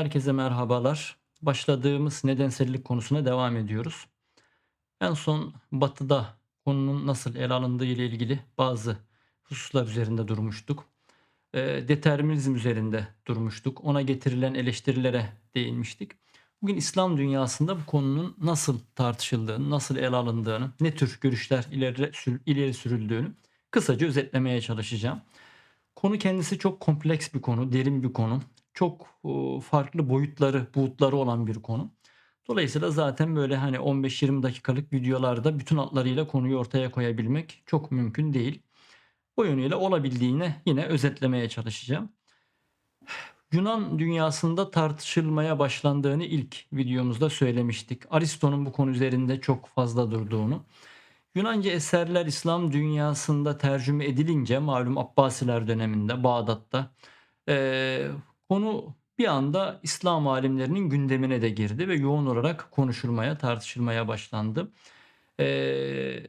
Herkese merhabalar. Başladığımız nedensellik konusuna devam ediyoruz. En son Batı'da konunun nasıl ele alındığı ile ilgili bazı hususlar üzerinde durmuştuk. Eee, determinizm üzerinde durmuştuk. Ona getirilen eleştirilere değinmiştik. Bugün İslam dünyasında bu konunun nasıl tartışıldığını, nasıl ele alındığını, ne tür görüşler ileri, ileri sürüldüğünü kısaca özetlemeye çalışacağım. Konu kendisi çok kompleks bir konu, derin bir konu. Çok farklı boyutları, buğutları olan bir konu. Dolayısıyla zaten böyle hani 15-20 dakikalık videolarda bütün hatlarıyla konuyu ortaya koyabilmek çok mümkün değil. O yönüyle olabildiğine yine özetlemeye çalışacağım. Yunan dünyasında tartışılmaya başlandığını ilk videomuzda söylemiştik. Aristo'nun bu konu üzerinde çok fazla durduğunu. Yunanca eserler İslam dünyasında tercüme edilince malum Abbasiler döneminde Bağdat'ta konu bir anda İslam alimlerinin gündemine de girdi ve yoğun olarak konuşulmaya, tartışılmaya başlandı. Eee,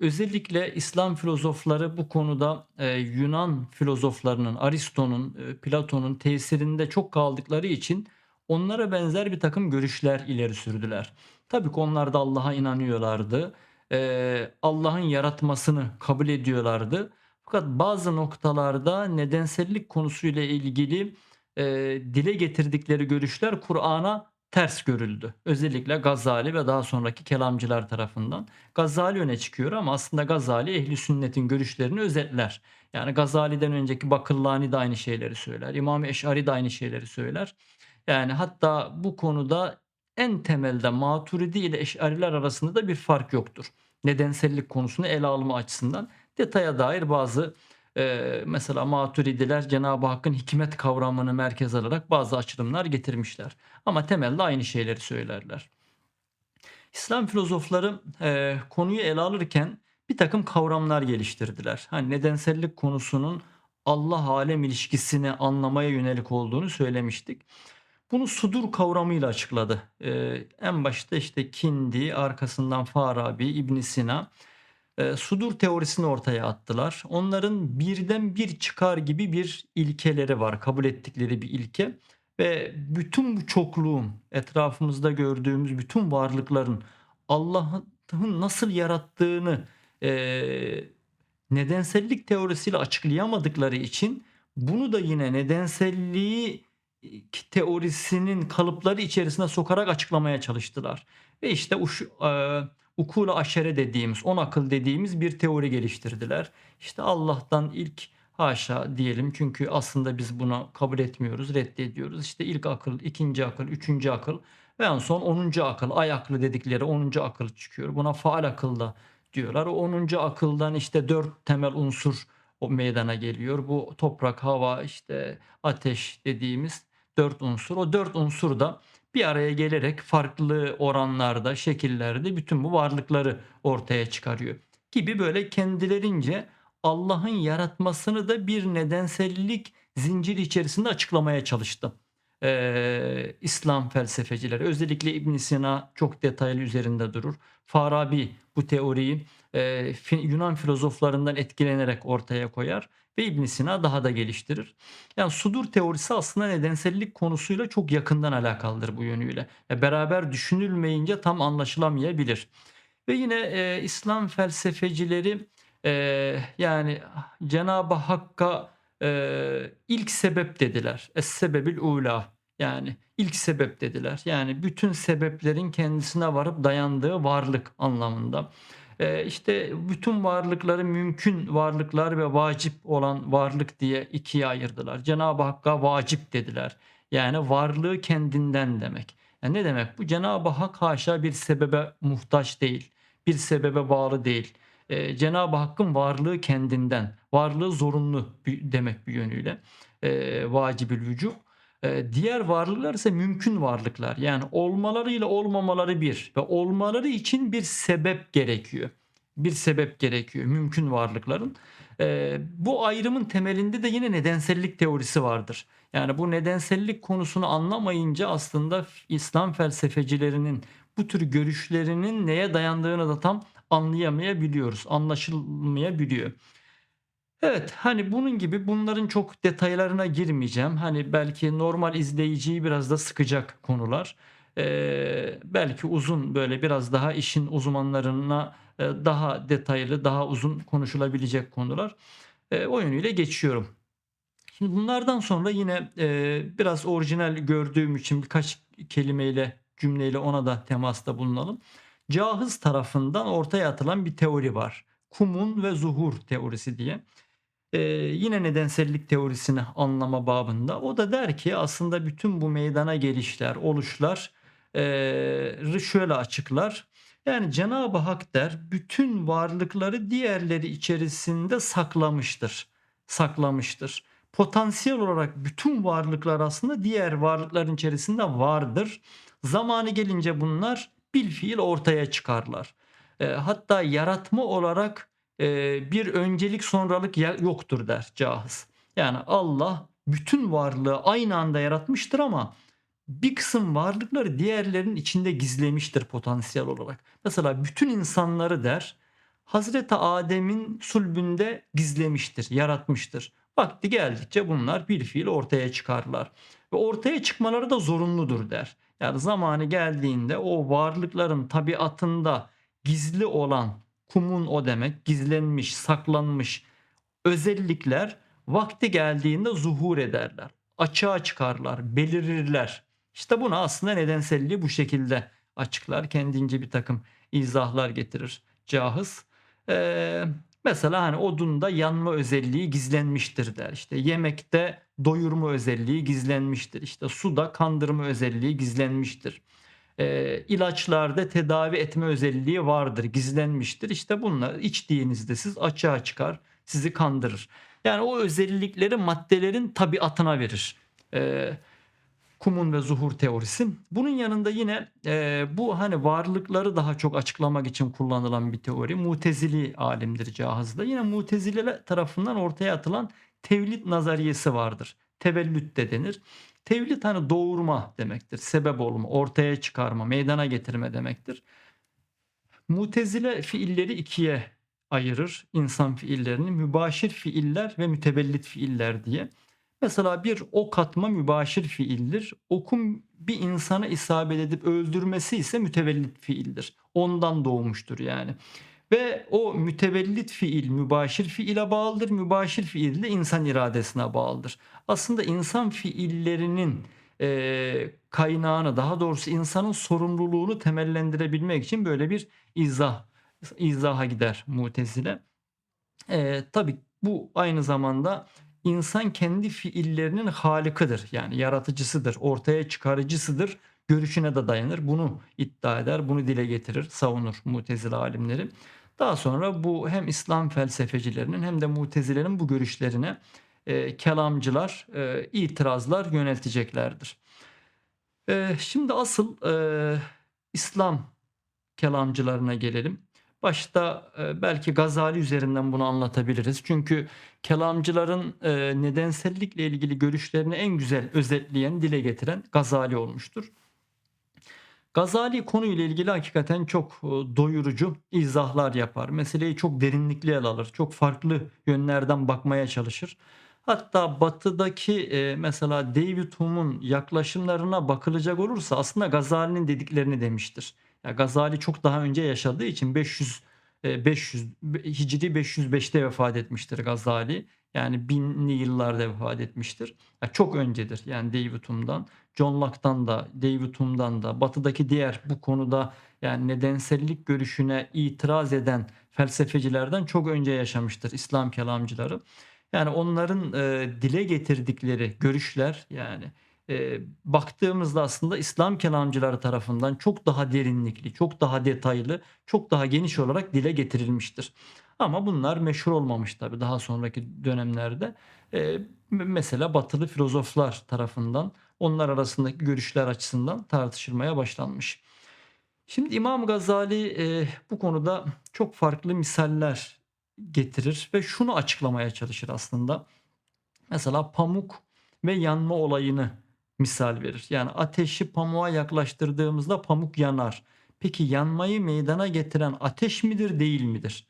özellikle İslam filozofları bu konuda eee, Yunan filozoflarının, Aristo'nun, eee, Platon'un tesirinde çok kaldıkları için onlara benzer bir takım görüşler ileri sürdüler. Tabii ki onlar da Allah'a inanıyorlardı. Eee, Allah'ın yaratmasını kabul ediyorlardı. Fakat bazı noktalarda nedensellik konusuyla ilgili eee, dile getirdikleri görüşler Kur'an'a ters görüldü. Özellikle Gazali ve daha sonraki kelamcılar tarafından. Gazali öne çıkıyor ama aslında Gazali ehli sünnetin görüşlerini özetler. Yani Gazali'den önceki Bakırlani de aynı şeyleri söyler. İmam-ı Eş'ari de aynı şeyleri söyler. Yani hatta bu konuda en temelde Maturidi ile Eş'ariler arasında da bir fark yoktur. Nedensellik konusunu ele alma açısından detaya dair bazı e, mesela Maturidiler Cenab-ı Hakk'ın hikmet kavramını merkez alarak bazı açılımlar getirmişler. Ama temelde aynı şeyleri söylerler. İslam filozofları e, konuyu ele alırken bir takım kavramlar geliştirdiler. Hani nedensellik konusunun Allah alem ilişkisini anlamaya yönelik olduğunu söylemiştik. Bunu sudur kavramıyla açıkladı. E, en başta işte Kindi, arkasından Farabi, İbn Sina e, sudur teorisini ortaya attılar. Onların birden bir çıkar gibi bir ilkeleri var, kabul ettikleri bir ilke ve bütün bu çokluğun etrafımızda gördüğümüz bütün varlıkların Allah'ın nasıl yarattığını e, nedensellik teorisiyle açıklayamadıkları için bunu da yine nedenselliği e, teorisinin kalıpları içerisine sokarak açıklamaya çalıştılar. Ve işte uş, e, ukula aşere dediğimiz, on akıl dediğimiz bir teori geliştirdiler. İşte Allah'tan ilk haşa diyelim çünkü aslında biz bunu kabul etmiyoruz, reddediyoruz. İşte ilk akıl, ikinci akıl, üçüncü akıl ve en son onuncu akıl, ay aklı dedikleri onuncu akıl çıkıyor. Buna faal akıl da diyorlar. O onuncu akıldan işte dört temel unsur o meydana geliyor. Bu toprak, hava, işte ateş dediğimiz dört unsur. O dört unsur da bir araya gelerek farklı oranlarda, şekillerde bütün bu varlıkları ortaya çıkarıyor. Gibi böyle kendilerince Allah'ın yaratmasını da bir nedensellik zinciri içerisinde açıklamaya çalıştı. Ee, İslam felsefecileri özellikle İbn Sina çok detaylı üzerinde durur. Farabi bu teoriyi e, Yunan filozoflarından etkilenerek ortaya koyar ve İbn Sina daha da geliştirir. Yani sudur teorisi aslında nedensellik konusuyla çok yakından alakalıdır bu yönüyle. E, beraber düşünülmeyince tam anlaşılamayabilir. Ve yine e, İslam felsefecileri e, yani Cenab-ı Hakk'a e, ilk sebep dediler. Es-sebebil ula yani ilk sebep dediler. Yani bütün sebeplerin kendisine varıp dayandığı varlık anlamında. Eee, işte bütün varlıkları mümkün varlıklar ve vacip olan varlık diye ikiye ayırdılar. Cenab-ı Hakk'a vacip dediler. Yani varlığı kendinden demek. Yani ne demek bu? Cenab-ı Hak haşa bir sebebe muhtaç değil. Bir sebebe bağlı değil. Eee, Cenab-ı Hakk'ın varlığı kendinden. Varlığı zorunlu demek bir yönüyle. Eee vacibül vücub. Eee, diğer varlıklar ise mümkün varlıklar. Yani olmalarıyla olmamaları bir ve olmaları için bir sebep gerekiyor. Bir sebep gerekiyor mümkün varlıkların. Eee, bu ayrımın temelinde de yine nedensellik teorisi vardır. Yani bu nedensellik konusunu anlamayınca aslında İslam felsefecilerinin bu tür görüşlerinin neye dayandığını da tam anlayamayabiliyoruz, anlaşılmayabiliyor. Evet, hani bunun gibi bunların çok detaylarına girmeyeceğim. Hani belki normal izleyiciyi biraz da sıkacak konular. Eee, belki uzun böyle biraz daha işin uzmanlarına e, daha detaylı, daha uzun konuşulabilecek konular. Eee, o yönüyle geçiyorum. Şimdi bunlardan sonra yine eee, biraz orijinal gördüğüm için birkaç kelimeyle, cümleyle ona da temasta bulunalım. Cahız tarafından ortaya atılan bir teori var. Kumun ve zuhur teorisi diye. Eee, yine nedensellik teorisini anlama babında. O da der ki aslında bütün bu meydana gelişler, oluşlar eee, şöyle açıklar. Yani Cenab-ı Hak der bütün varlıkları diğerleri içerisinde saklamıştır. Saklamıştır. Potansiyel olarak bütün varlıklar aslında diğer varlıkların içerisinde vardır. Zamanı gelince bunlar bilfiil ortaya çıkarlar. Eee, hatta yaratma olarak bir öncelik sonralık yoktur der Cahız. Yani Allah bütün varlığı aynı anda yaratmıştır ama bir kısım varlıkları diğerlerinin içinde gizlemiştir potansiyel olarak. Mesela bütün insanları der Hazreti Adem'in sulbünde gizlemiştir, yaratmıştır. Vakti geldikçe bunlar bir fiil ortaya çıkarlar. Ve ortaya çıkmaları da zorunludur der. Yani zamanı geldiğinde o varlıkların tabiatında gizli olan kumun o demek gizlenmiş, saklanmış özellikler vakti geldiğinde zuhur ederler. Açığa çıkarlar, belirirler. İşte buna aslında nedenselliği bu şekilde açıklar. Kendince bir takım izahlar getirir cahız. Ee, mesela hani odunda yanma özelliği gizlenmiştir der. İşte yemekte doyurma özelliği gizlenmiştir. İşte suda kandırma özelliği gizlenmiştir. Ee, ilaçlarda tedavi etme özelliği vardır, gizlenmiştir. İşte bunlar içtiğinizde siz açığa çıkar, sizi kandırır. Yani o özellikleri maddelerin tabiatına verir. Ee, kumun ve zuhur teorisi. Bunun yanında yine e, bu hani varlıkları daha çok açıklamak için kullanılan bir teori. Mutezili alimdir cahızda. Yine mutezile tarafından ortaya atılan tevlid nazariyesi vardır. Tevellüt de denir. Tevlid hani doğurma demektir. Sebep olma, ortaya çıkarma, meydana getirme demektir. Mutezile fiilleri ikiye ayırır insan fiillerini. Mübaşir fiiller ve mütevellit fiiller diye. Mesela bir ok atma mübaşir fiildir. Okun bir insana isabet edip öldürmesi ise mütevellit fiildir. Ondan doğmuştur yani. Ve o mütevellit fiil mübaşir fiile bağlıdır. Mübaşir fiil de insan iradesine bağlıdır. Aslında insan fiillerinin e, kaynağını daha doğrusu insanın sorumluluğunu temellendirebilmek için böyle bir izah izaha gider mutezile. E, tabii bu aynı zamanda insan kendi fiillerinin halikıdır. Yani yaratıcısıdır, ortaya çıkarıcısıdır görüşüne de dayanır. Bunu iddia eder, bunu dile getirir, savunur mutezile alimleri. Daha sonra bu hem İslam felsefecilerinin hem de mutezilerin bu görüşlerine e, kelamcılar e, itirazlar yönelteceklerdir. E, şimdi asıl e, İslam kelamcılarına gelelim. Başta e, belki Gazali üzerinden bunu anlatabiliriz. Çünkü kelamcıların e, nedensellikle ilgili görüşlerini en güzel özetleyen, dile getiren Gazali olmuştur. Gazali konuyla ilgili hakikaten çok e, doyurucu izahlar yapar. Meseleyi çok derinlikli ele alır. Çok farklı yönlerden bakmaya çalışır. Hatta batıdaki e, mesela David Hume'un yaklaşımlarına bakılacak olursa aslında Gazali'nin dediklerini demiştir. Ya Gazali çok daha önce yaşadığı için 500 e, 500 Hicri 505'te vefat etmiştir Gazali. Yani binli yıllarda vefat etmiştir. Ya çok öncedir yani David Hume'dan. John Locke'tan da, David Hume'dan da, batıdaki diğer bu konuda yani nedensellik görüşüne itiraz eden felsefecilerden çok önce yaşamıştır İslam kelamcıları. Yani onların e, dile getirdikleri görüşler yani e, baktığımızda aslında İslam kelamcıları tarafından çok daha derinlikli, çok daha detaylı, çok daha geniş olarak dile getirilmiştir. Ama bunlar meşhur olmamış tabii daha sonraki dönemlerde. E, mesela batılı filozoflar tarafından onlar arasındaki görüşler açısından tartışılmaya başlanmış. Şimdi İmam Gazali e, bu konuda çok farklı misaller getirir ve şunu açıklamaya çalışır aslında. Mesela pamuk ve yanma olayını misal verir. Yani ateşi pamuğa yaklaştırdığımızda pamuk yanar. Peki yanmayı meydana getiren ateş midir değil midir?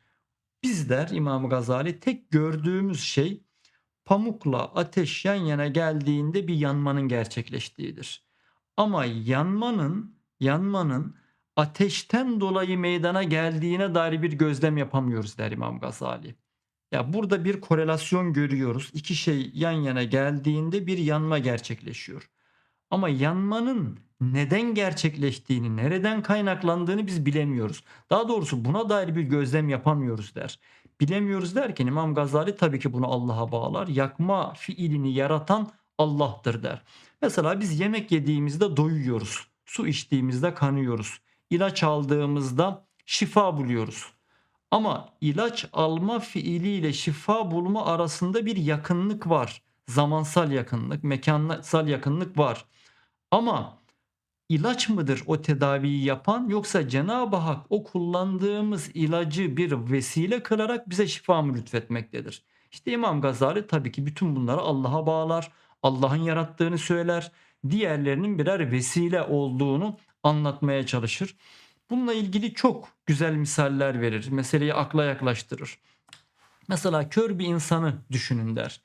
Biz der İmam Gazali tek gördüğümüz şey pamukla ateş yan yana geldiğinde bir yanmanın gerçekleştiğidir. Ama yanmanın yanmanın ateşten dolayı meydana geldiğine dair bir gözlem yapamıyoruz der İmam Gazali. Ya burada bir korelasyon görüyoruz. İki şey yan yana geldiğinde bir yanma gerçekleşiyor. Ama yanmanın neden gerçekleştiğini, nereden kaynaklandığını biz bilemiyoruz. Daha doğrusu buna dair bir gözlem yapamıyoruz der. Bilemiyoruz derken İmam Gazali tabii ki bunu Allah'a bağlar. Yakma fiilini yaratan Allah'tır der. Mesela biz yemek yediğimizde doyuyoruz. Su içtiğimizde kanıyoruz. İlaç aldığımızda şifa buluyoruz. Ama ilaç alma fiiliyle şifa bulma arasında bir yakınlık var. Zamansal yakınlık, mekansal yakınlık var. Ama ilaç mıdır o tedaviyi yapan yoksa Cenab-ı Hak o kullandığımız ilacı bir vesile kılarak bize şifa mı lütfetmektedir? İşte İmam Gazali tabii ki bütün bunları Allah'a bağlar. Allah'ın yarattığını söyler. Diğerlerinin birer vesile olduğunu anlatmaya çalışır. Bununla ilgili çok güzel misaller verir. Meseleyi akla yaklaştırır. Mesela kör bir insanı düşünün der.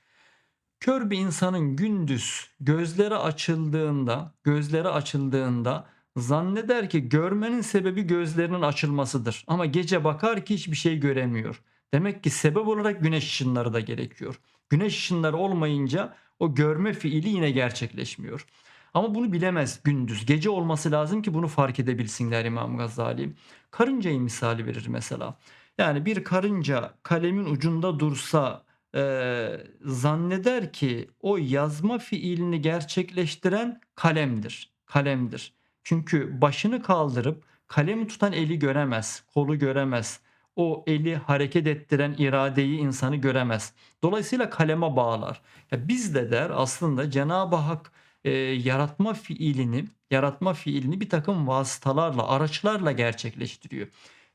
Kör bir insanın gündüz gözleri açıldığında, gözleri açıldığında zanneder ki görmenin sebebi gözlerinin açılmasıdır. Ama gece bakar ki hiçbir şey göremiyor. Demek ki sebep olarak güneş ışınları da gerekiyor. Güneş ışınları olmayınca o görme fiili yine gerçekleşmiyor. Ama bunu bilemez gündüz. Gece olması lazım ki bunu fark edebilsin der İmam Gazali. Karıncayı misali verir mesela. Yani bir karınca kalemin ucunda dursa e, zanneder ki o yazma fiilini gerçekleştiren kalemdir. Kalemdir. Çünkü başını kaldırıp kalemi tutan eli göremez, kolu göremez. O eli hareket ettiren iradeyi insanı göremez. Dolayısıyla kaleme bağlar. Ya biz de der aslında Cenab-ı Hak e, yaratma fiilini, yaratma fiilini bir takım vasıtalarla, araçlarla gerçekleştiriyor.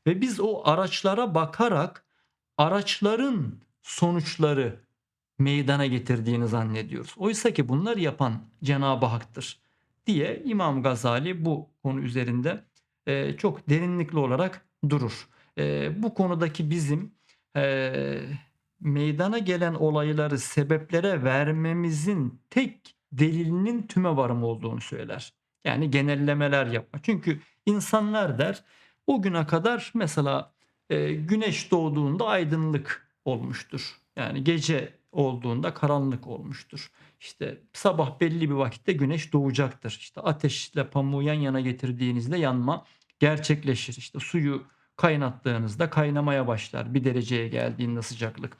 Ve biz o araçlara bakarak araçların sonuçları meydana getirdiğini zannediyoruz. Oysa ki bunlar yapan Cenab-ı Hak'tır diye İmam Gazali bu konu üzerinde e, çok derinlikli olarak durur. E, bu konudaki bizim e, meydana gelen olayları sebeplere vermemizin tek delilinin tüme varım olduğunu söyler. Yani genellemeler yapma. Çünkü insanlar der o güne kadar mesela güneş doğduğunda aydınlık olmuştur. Yani gece olduğunda karanlık olmuştur. İşte sabah belli bir vakitte güneş doğacaktır. İşte ateşle pamuğu yan yana getirdiğinizde yanma gerçekleşir. İşte suyu kaynattığınızda kaynamaya başlar. Bir dereceye geldiğinde sıcaklık.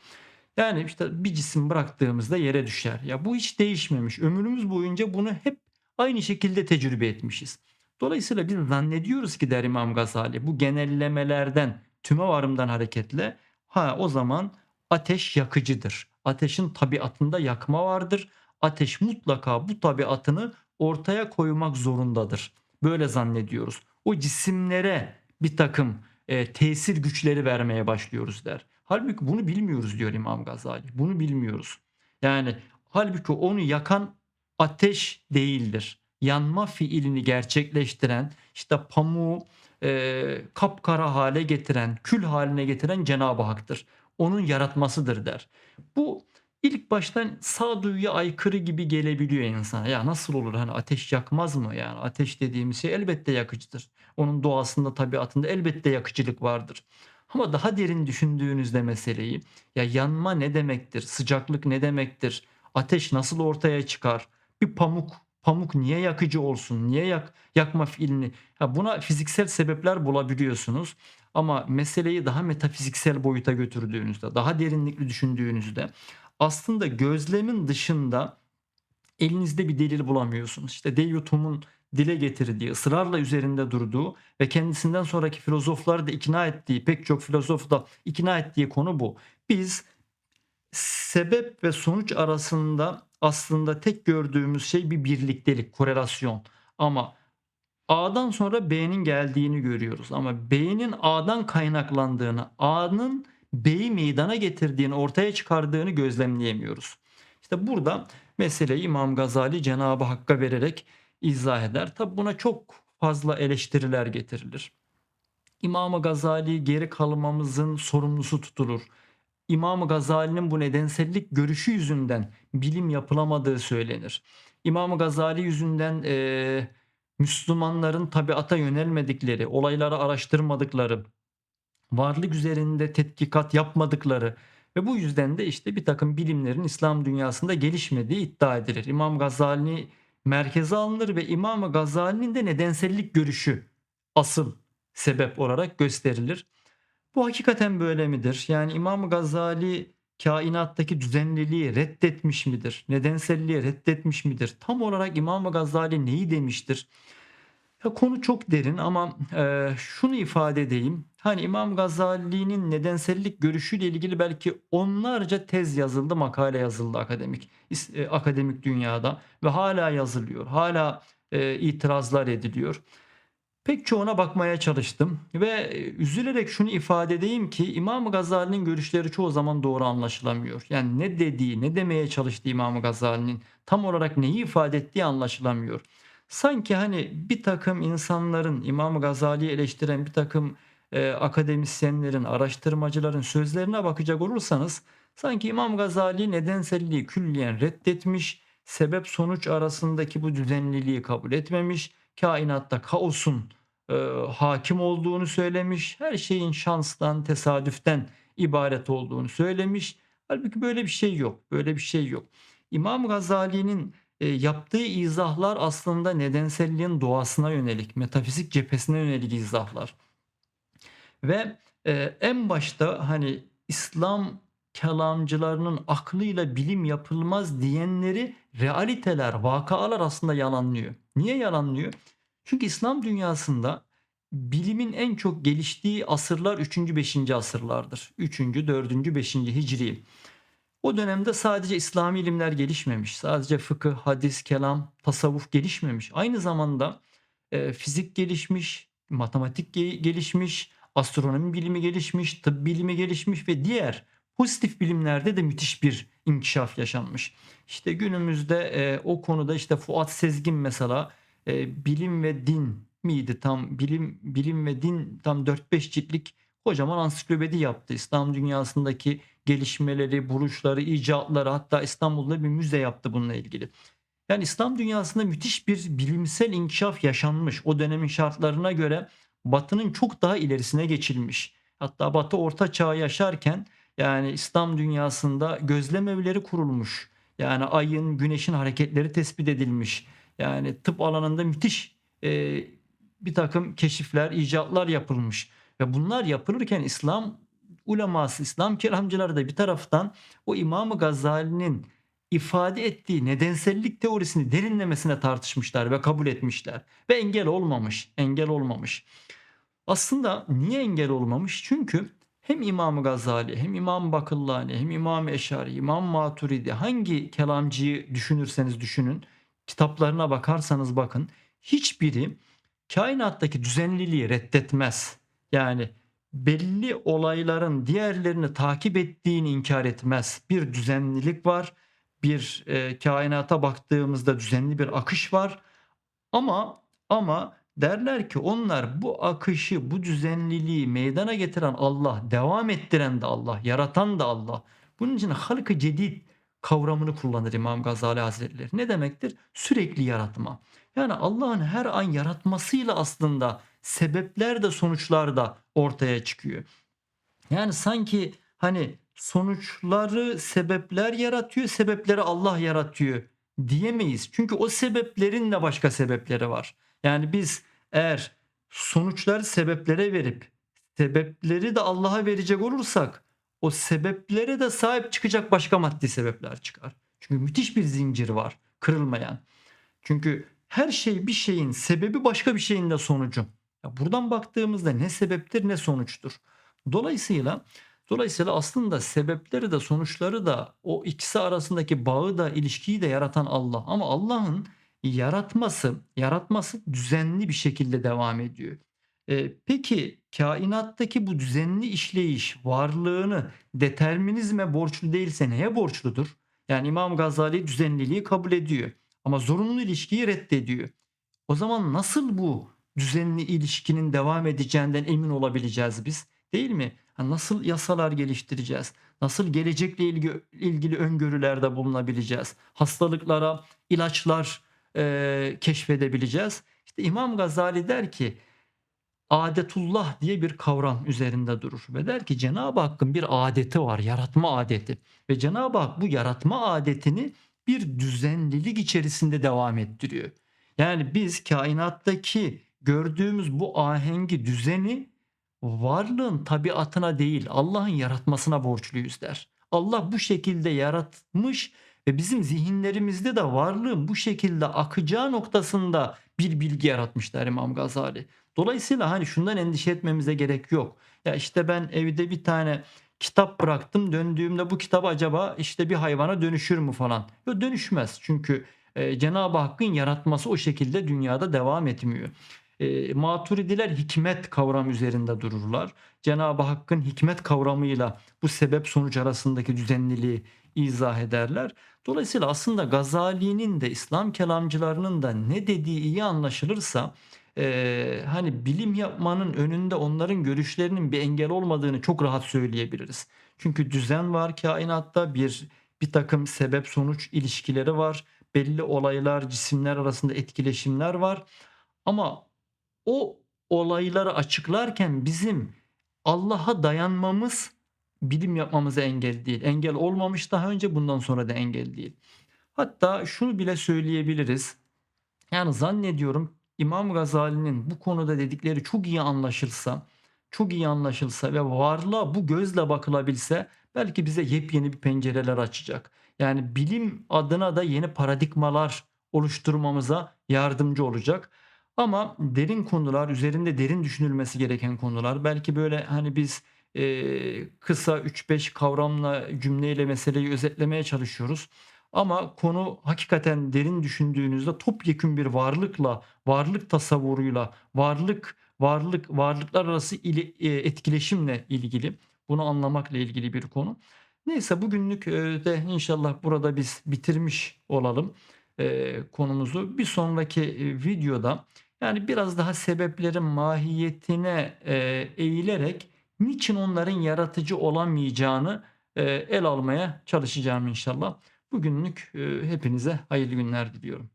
Yani işte bir cisim bıraktığımızda yere düşer. Ya bu hiç değişmemiş. Ömrümüz boyunca bunu hep aynı şekilde tecrübe etmişiz. Dolayısıyla biz zannediyoruz ki der İmam Gazali bu genellemelerden tüme varımdan hareketle ha o zaman ateş yakıcıdır. Ateşin tabiatında yakma vardır. Ateş mutlaka bu tabiatını ortaya koymak zorundadır. Böyle zannediyoruz. O cisimlere bir takım e, tesir güçleri vermeye başlıyoruz der. Halbuki bunu bilmiyoruz diyor İmam Gazali. Bunu bilmiyoruz. Yani halbuki onu yakan ateş değildir. Yanma fiilini gerçekleştiren, işte pamuğu e, kapkara hale getiren, kül haline getiren Cenab-ı Hak'tır. Onun yaratmasıdır der. Bu ilk baştan sağduyuya aykırı gibi gelebiliyor insana. Ya nasıl olur hani ateş yakmaz mı yani? Ateş dediğimiz şey elbette yakıcıdır. Onun doğasında, tabiatında elbette yakıcılık vardır. Ama daha derin düşündüğünüzde meseleyi ya yanma ne demektir? Sıcaklık ne demektir? Ateş nasıl ortaya çıkar? Bir pamuk pamuk niye yakıcı olsun? Niye yak, yakma fiilini? Ha buna fiziksel sebepler bulabiliyorsunuz. Ama meseleyi daha metafiziksel boyuta götürdüğünüzde, daha derinlikli düşündüğünüzde aslında gözlemin dışında elinizde bir delil bulamıyorsunuz. İşte Deyutum'un dile getirdiği, ısrarla üzerinde durduğu ve kendisinden sonraki filozofları da ikna ettiği, pek çok filozof da ikna ettiği konu bu. Biz sebep ve sonuç arasında aslında tek gördüğümüz şey bir birliktelik, korelasyon. Ama A'dan sonra B'nin geldiğini görüyoruz. Ama B'nin A'dan kaynaklandığını, A'nın B'yi meydana getirdiğini, ortaya çıkardığını gözlemleyemiyoruz. İşte burada meseleyi İmam Gazali Cenab-ı Hakk'a vererek izah eder. Tabi buna çok fazla eleştiriler getirilir. İmam-ı Gazali geri kalmamızın sorumlusu tutulur. İmam-ı Gazali'nin bu nedensellik görüşü yüzünden bilim yapılamadığı söylenir. İmam-ı Gazali yüzünden eee, Müslümanların tabiata yönelmedikleri, olayları araştırmadıkları, varlık üzerinde tetkikat yapmadıkları ve bu yüzden de işte bir takım bilimlerin İslam dünyasında gelişmediği iddia edilir. İmam Gazali merkeze alınır ve İmam Gazali'nin de nedensellik görüşü asıl sebep olarak gösterilir. Bu hakikaten böyle midir? Yani İmam Gazali kainattaki düzenliliği reddetmiş midir? Nedenselliği reddetmiş midir? Tam olarak İmam Gazali neyi demiştir? Ya konu çok derin ama e, şunu ifade edeyim. Hani İmam Gazali'nin nedensellik görüşüyle ilgili belki onlarca tez yazıldı, makale yazıldı akademik e, akademik dünyada ve hala yazılıyor. Hala e, itirazlar ediliyor. Pek çoğuna bakmaya çalıştım ve e, üzülerek şunu ifade edeyim ki İmam Gazali'nin görüşleri çoğu zaman doğru anlaşılamıyor. Yani ne dediği, ne demeye çalıştığı İmam Gazali'nin tam olarak neyi ifade ettiği anlaşılamıyor. Sanki hani bir takım insanların İmam Gazali'yi eleştiren bir takım e, akademisyenlerin, araştırmacıların sözlerine bakacak olursanız sanki İmam Gazali nedenselliği külliyen reddetmiş, sebep sonuç arasındaki bu düzenliliği kabul etmemiş, kainatta kaosun e, hakim olduğunu söylemiş, her şeyin şanstan, tesadüften ibaret olduğunu söylemiş. Halbuki böyle bir şey yok, böyle bir şey yok. İmam Gazali'nin e, yaptığı izahlar aslında nedenselliğin doğasına yönelik, metafizik cephesine yönelik izahlar. Ve e, en başta hani İslam kelamcılarının aklıyla bilim yapılmaz diyenleri realiteler, vakalar aslında yalanlıyor. Niye yalanlıyor? Çünkü İslam dünyasında bilimin en çok geliştiği asırlar 3. 5. asırlardır. 3. 4. 5. Hicri. O dönemde sadece İslami ilimler gelişmemiş. Sadece fıkıh, hadis, kelam, tasavvuf gelişmemiş. Aynı zamanda e, fizik gelişmiş, matematik ge- gelişmiş, astronomi bilimi gelişmiş, tıp bilimi gelişmiş ve diğer pozitif bilimlerde de müthiş bir inkişaf yaşanmış. İşte günümüzde e, o konuda işte Fuat Sezgin mesela e, bilim ve din miydi tam bilim bilim ve din tam 4-5 ciltlik kocaman ansiklopedi yaptı. İslam dünyasındaki gelişmeleri, buluşları, icatları hatta İstanbul'da bir müze yaptı bununla ilgili. Yani İslam dünyasında müthiş bir bilimsel inkişaf yaşanmış. O dönemin şartlarına göre Batı'nın çok daha ilerisine geçilmiş. Hatta Batı Orta Çağ yaşarken yani İslam dünyasında gözlem evleri kurulmuş. Yani ayın, güneşin hareketleri tespit edilmiş. Yani tıp alanında müthiş e, bir takım keşifler, icatlar yapılmış. Ve bunlar yapılırken İslam uleması, İslam kelamcıları da bir taraftan o İmam-ı Gazali'nin ifade ettiği nedensellik teorisini derinlemesine tartışmışlar ve kabul etmişler. Ve engel olmamış, engel olmamış. Aslında niye engel olmamış? Çünkü hem İmam Gazali, hem İmam Bakıllani, hem İmam Eşari, İmam Maturidi hangi kelamcıyı düşünürseniz düşünün, kitaplarına bakarsanız bakın hiçbiri kainattaki düzenliliği reddetmez. Yani belli olayların diğerlerini takip ettiğini inkar etmez. Bir düzenlilik var. Bir e, kainata baktığımızda düzenli bir akış var. Ama ama derler ki onlar bu akışı, bu düzenliliği meydana getiren Allah, devam ettiren de Allah, yaratan da Allah. Bunun için halkı cedid kavramını kullanır İmam Gazali Hazretleri. Ne demektir? Sürekli yaratma. Yani Allah'ın her an yaratmasıyla aslında sebepler de sonuçlar da ortaya çıkıyor. Yani sanki hani sonuçları sebepler yaratıyor, sebepleri Allah yaratıyor diyemeyiz. Çünkü o sebeplerin de başka sebepleri var. Yani biz eğer sonuçları sebeplere verip sebepleri de Allah'a verecek olursak o sebeplere de sahip çıkacak başka maddi sebepler çıkar. Çünkü müthiş bir zincir var kırılmayan. Çünkü her şey bir şeyin sebebi başka bir şeyin de sonucu. Ya buradan baktığımızda ne sebeptir ne sonuçtur. Dolayısıyla dolayısıyla aslında sebepleri de sonuçları da o ikisi arasındaki bağı da ilişkiyi de yaratan Allah. Ama Allah'ın yaratması yaratması düzenli bir şekilde devam ediyor. Ee, peki kainattaki bu düzenli işleyiş varlığını determinizme borçlu değilse neye borçludur? Yani İmam Gazali düzenliliği kabul ediyor ama zorunlu ilişkiyi reddediyor. O zaman nasıl bu düzenli ilişkinin devam edeceğinden emin olabileceğiz biz? Değil mi? Ha, Nasıl yasalar geliştireceğiz? Nasıl gelecekle ilgi, ilgili öngörülerde bulunabileceğiz? Hastalıklara ilaçlar e, keşfedebileceğiz. İşte İmam Gazali der ki adetullah diye bir kavram üzerinde durur ve der ki Cenab-ı Hakk'ın bir adeti var, yaratma adeti ve Cenab-ı Hak bu yaratma adetini bir düzenlilik içerisinde devam ettiriyor. Yani biz kainattaki gördüğümüz bu ahengi, düzeni varlığın tabiatına değil Allah'ın yaratmasına borçluyuz der. Allah bu şekilde yaratmış ve bizim zihinlerimizde de varlığın bu şekilde akacağı noktasında bir bilgi yaratmış der İmam Gazali. Dolayısıyla hani şundan endişe etmemize gerek yok. Ya işte ben evde bir tane kitap bıraktım döndüğümde bu kitap acaba işte bir hayvana dönüşür mü falan. Yok dönüşmez çünkü e, Cenab-ı Hakk'ın yaratması o şekilde dünyada devam etmiyor. E, maturidiler hikmet kavramı üzerinde dururlar. Cenab-ı Hakk'ın hikmet kavramıyla bu sebep sonuç arasındaki düzenliliği izah ederler. Dolayısıyla aslında Gazali'nin de İslam kelamcılarının da ne dediği iyi anlaşılırsa e, hani bilim yapmanın önünde onların görüşlerinin bir engel olmadığını çok rahat söyleyebiliriz. Çünkü düzen var kainatta bir bir takım sebep sonuç ilişkileri var. Belli olaylar, cisimler arasında etkileşimler var. Ama o olayları açıklarken bizim Allah'a dayanmamız bilim yapmamıza engel değil. Engel olmamış daha önce bundan sonra da engel değil. Hatta şunu bile söyleyebiliriz. Yani zannediyorum İmam Gazali'nin bu konuda dedikleri çok iyi anlaşılsa, çok iyi anlaşılsa ve varlığa bu gözle bakılabilse belki bize yepyeni bir pencereler açacak. Yani bilim adına da yeni paradigmalar oluşturmamıza yardımcı olacak. Ama derin konular, üzerinde derin düşünülmesi gereken konular. Belki böyle hani biz e, kısa 3-5 kavramla cümleyle meseleyi özetlemeye çalışıyoruz. Ama konu hakikaten derin düşündüğünüzde topyekün bir varlıkla, varlık tasavvuruyla, varlık, varlık, varlıklar arası ili, e, etkileşimle ilgili, bunu anlamakla ilgili bir konu. Neyse bugünlük de inşallah burada biz bitirmiş olalım e, konumuzu. Bir sonraki videoda yani biraz daha sebeplerin mahiyetine e, eğilerek niçin onların yaratıcı olamayacağını e, el almaya çalışacağım inşallah. Bugünlük e, hepinize hayırlı günler diliyorum.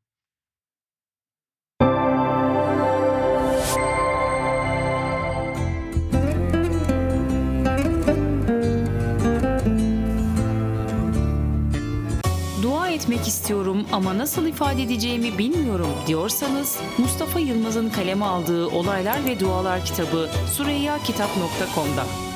Etmek istiyorum ama nasıl ifade edeceğimi bilmiyorum diyorsanız Mustafa Yılmaz'ın kaleme aldığı Olaylar ve Dualar kitabı sureyyakitap.com'da.